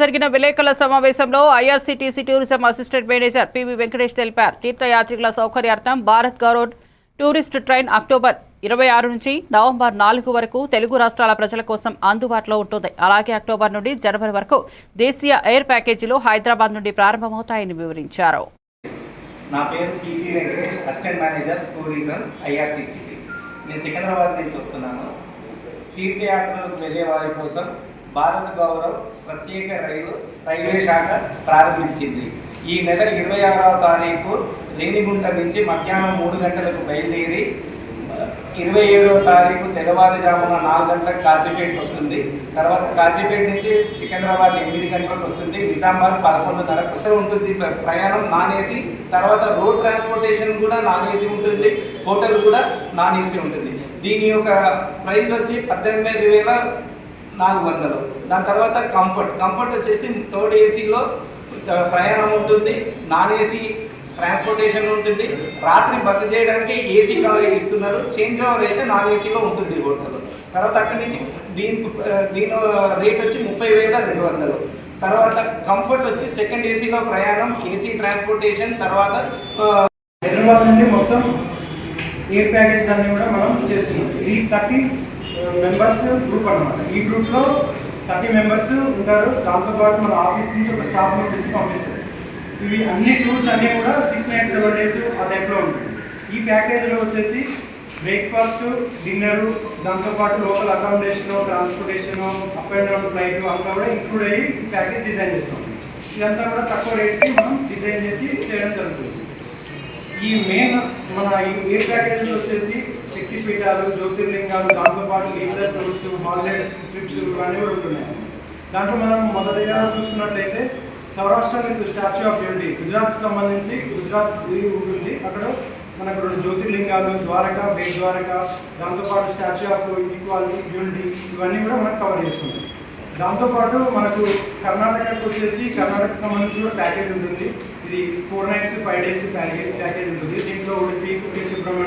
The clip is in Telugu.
జరిగిన విలేకరుల సమావేశంలో IRCTC tourism assistant manager P V Venkatesh తెలిపారు. తీర్థయాత్రికుల సౌకర్యార్థం Bharat Gaurav tourist train October ఇరవై ఆరు నుంచి నవంబర్ నాలుగు వరకు తెలుగు రాష్ట్రాల ప్రజల కోసం అందుబాటులో ఉంటుంది. అలాగే అక్టోబర్ నుండి జనవరి వరకు దేశీయ ఎయిర్ ప్యాకేజీలు హైదరాబాద్ నుండి ప్రారంభమవుతాయని వివరించారు. నా పేరు P V Venkatesh assistant manager tourism IRCTC. నేను సికింద్రాబాద్ నుంచి వస్తున్నాను. తీర్థయాత్రలకు వెళ్ళే వారి కోసం భారత్ గౌరవ్ ప్రత్యేక రైలు రైల్వే శాఖ ప్రారంభించింది. ఈ నెల ఇరవై ఆరవ తారీఖు రేణిగుంట నుంచి మధ్యాహ్నం మూడు గంటలకు బయలుదేరి ఇరవై ఏడవ తారీఖు తెల్లవారుజామున నాలుగు గంటలకు కాశీపేట వస్తుంది. తర్వాత కాశీపేట నుంచి సికింద్రాబాద్ ఎనిమిది గంటలకు వస్తుంది. నిజామాబాద్ పదకొండున్నరకు వస్తే ఉంటుంది. ప్రయాణం నాన్ ఏసీ తర్వాత రోడ్ ట్రాన్స్పోర్టేషన్ కూడా నాన్ ఏసీ ఉంటుంది. హోటల్ కూడా నాన్ ఏసీ ఉంటుంది. దీని యొక్క ప్రైస్ వచ్చి పద్దెనిమిది వేల నాలుగు వందలు. దాని తర్వాత కంఫర్ట్ కంఫర్ట్ వచ్చేసి థర్డ్ ఏసీలో ప్రయాణం ఉంటుంది. నాన్ ఏసీ ట్రాన్స్పోర్టేషన్ ఉంటుంది. రాత్రి బస చేయడానికి ఏసీ ఇస్తున్నారు. చేంజ్ ఓవర్ అయితే నాన్ ఏసీలో ఉంటుంది హోటల్. తర్వాత అక్కడి నుంచి దీని దీని రేట్ వచ్చి ముప్పై వేల రెండు వందలు. తర్వాత కంఫర్ట్ వచ్చి సెకండ్ ఏసీలో ప్రయాణం ఏసీ ట్రాన్స్పోర్టేషన్ తర్వాత హైదరాబాద్ నుండి మొత్తం ఎయిర్ ప్యాకేజ్ అన్ని కూడా మనం చేస్తున్నాం. ఇది థర్టీ మెంబర్స్ గ్రూప్ అన్నమాట. ఈ గ్రూప్లో థర్టీ మెంబర్స్ ఉంటారు. దాంతోపాటు మన ఆఫీస్ నుంచి ఒక స్టాఫ్ తీసి పంపిస్తారు. ఇవి అన్ని టూర్స్ అన్నీ కూడా సిక్స్ నైట్ సెవెన్ డేస్ ఆ టైప్లో ఉంటాయి. ఈ ప్యాకేజ్లో వచ్చేసి బ్రేక్ఫాస్ట్ డిన్నర్ దాంతోపాటు local accommodation transportation up and down flight అంతా కూడా ఇంక్లూడ్ అయ్యి ప్యాకేజ్ డిజైన్ చేస్తాం. ఇదంతా కూడా తక్కువ రేట్కి మనం డిజైన్ చేసి చేయడం జరుగుతుంది. ఈ మెయిన్ మన ఈ ఎయిర్ ప్యాకేజ్ వచ్చేసి శక్తిపీఠాలు జ్యోతిర్లింగాలు దాంతోపాటు లీజర్ టూర్స్ హాలిడే ట్రిప్స్ ఇవన్నీ కూడా ఉంటున్నాయి. దాంట్లో మనం మొదటిగా చూసుకున్నట్లయితే Saurashtra Statue of Unity Gujarat సంబంధించి గుజరాత్ ఇది ఉంటుంది. అక్కడ మనకు రెండు జ్యోతిర్లింగాలు ద్వారకా బే ద్వారకా దాంతోపాటు స్టాచ్యూ ఆఫ్ ఈక్వాలిటీ యూనిటీ ఇవన్నీ కూడా మనకు కవర్ చేస్తుంది. దాంతోపాటు మనకు కర్ణాటకకు వచ్చేసి కర్ణాటక సంబంధించి కూడా ప్యాకేజ్ ఉంటుంది. ఇది four nights five days package package ఉంటుంది. దీంట్లో ఉడిపి కుట్టి సుబ్రహ్మణ్యం